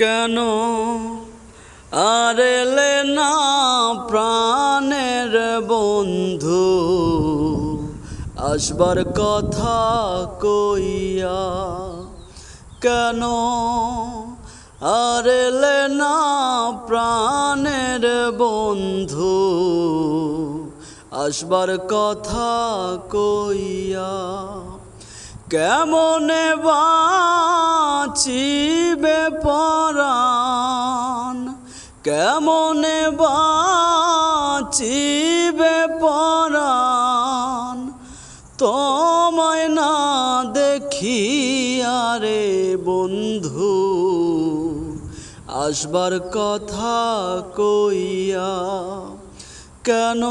কেন? আর না প্রাণের বন্ধু, আসবার কথা কইয়া কেন? আর না প্রাণের বন্ধু, আসবার কথা কইয়া কেমনে বাঁচিবে পরাণ? কেমনে বাঁচিবে পরাণ? তোমায় না দেখি আরে বন্ধু, আসবার কথা কইয়া কেন?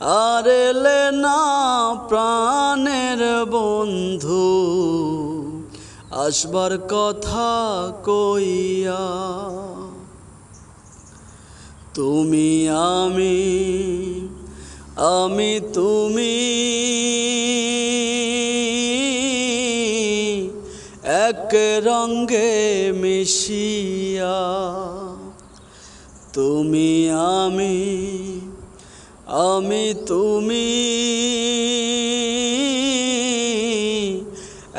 আর না প্রাণের বন্ধু আসবার কথা কইয়া তুমি আমি আমি তুমি এক রঙ্গে মিশিয়া তুমি আমি আমি তুমি।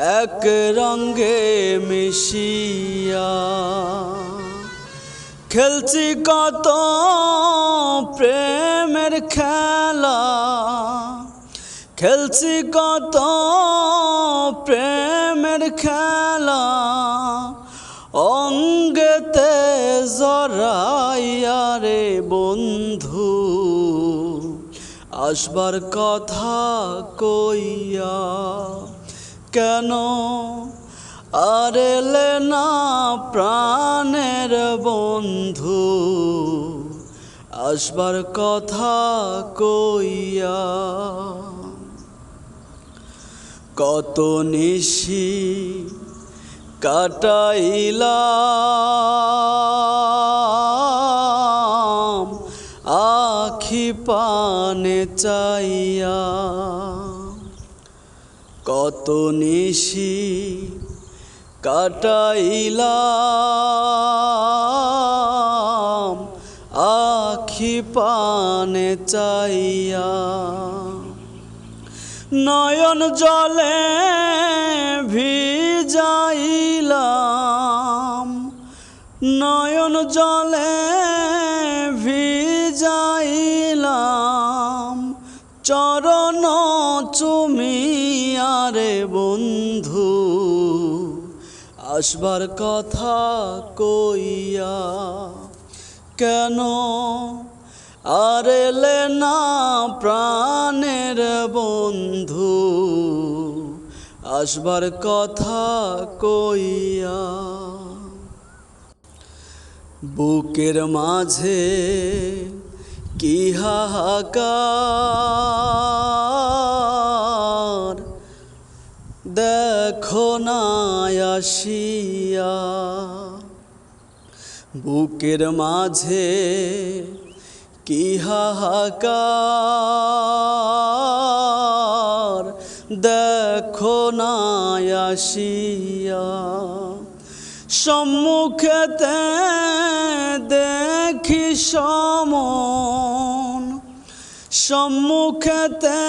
এক রঙ্গে মিশিয়া। খেলছি কত প্রেমের খেলা। খেলছি কত প্রেমের খেলা। অঙ্গেতে জড়াইয়া রে বন্ধু, আসবার কথা কইয়া কেন? আর এলে না প্রাণের বন্ধু। আসবার কথা কইয়া কত নিশি কাটাইলাম। আখি পানে চাইয়া কত নিশি কাটাইলাম আখি পানে চাইয়া। নয়ন জলে ভিজাইলাম নয়ন জলে ভিজাইলাম চরণ চুমিয়ারে বন্ধু, আসবার কথা কইয়া কেন আর না প্রাণের বন্ধু, আসবার কথা কইয়া? বুকের মাঝে কি হাহাকার? দেখো না আসিয়া বুকের মাঝে কি হাহাকার দেখো না আসিয়া সম্মুখেতে দেখি সমন সম্মুখেতে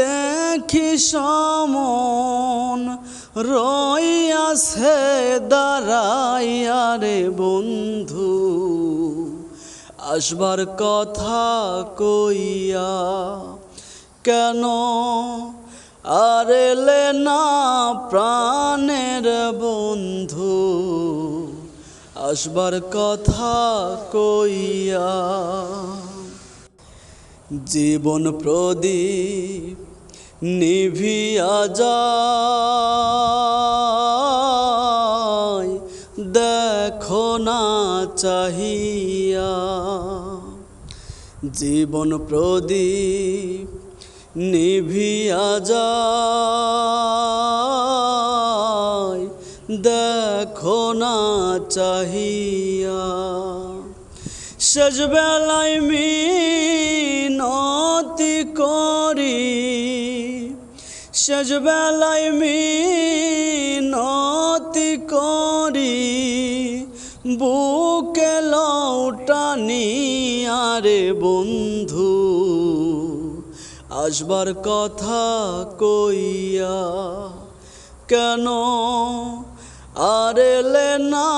দেখি সমন রইয়াছে দাঁড়াইয়া রে বন্ধু, আসবার কথা কইয়া কেন আর এলে না প্রাণের বন্ধু, আসবার কথা কইয়া জীবন প্রদীপ নিভিয়া যায়। দেখো না চাহিয়া। জীবন প্রদীপ নিভিয়া যায়। দেখো না চাহিয়া। শেষ বেলায় মিনতি করি। শেষ বেলায় মিনতি করি। বুকে লৌটানি আরে বন্ধু, আসবার কথা কইয়া কেন আর না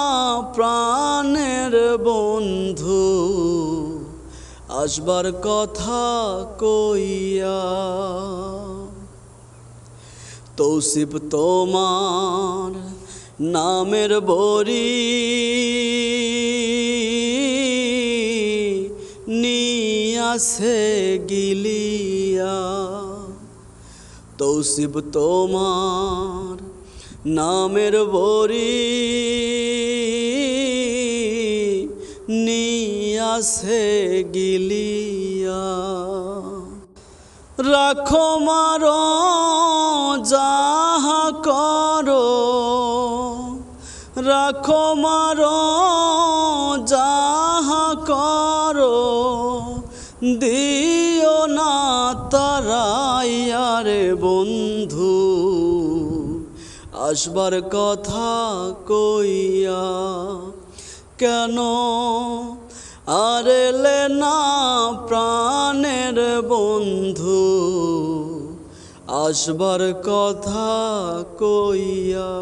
প্রাণের বন্ধু? আসবার কথা কইয়া। তৌসিফ তোমার নামের বরি নিয়াসে গিলিয়া। তৌসিফ তোমার নামের বরি নিয়াসে গিলিয়া। রাখো মারো, যাহা করো। রাখো মারো, যাহা করো। দিও না তারাইয়ারে বন্ধু, আসবার কথা কইয়া। কেন আর না প্রাণের বন্ধু আসবার কথা কইয়া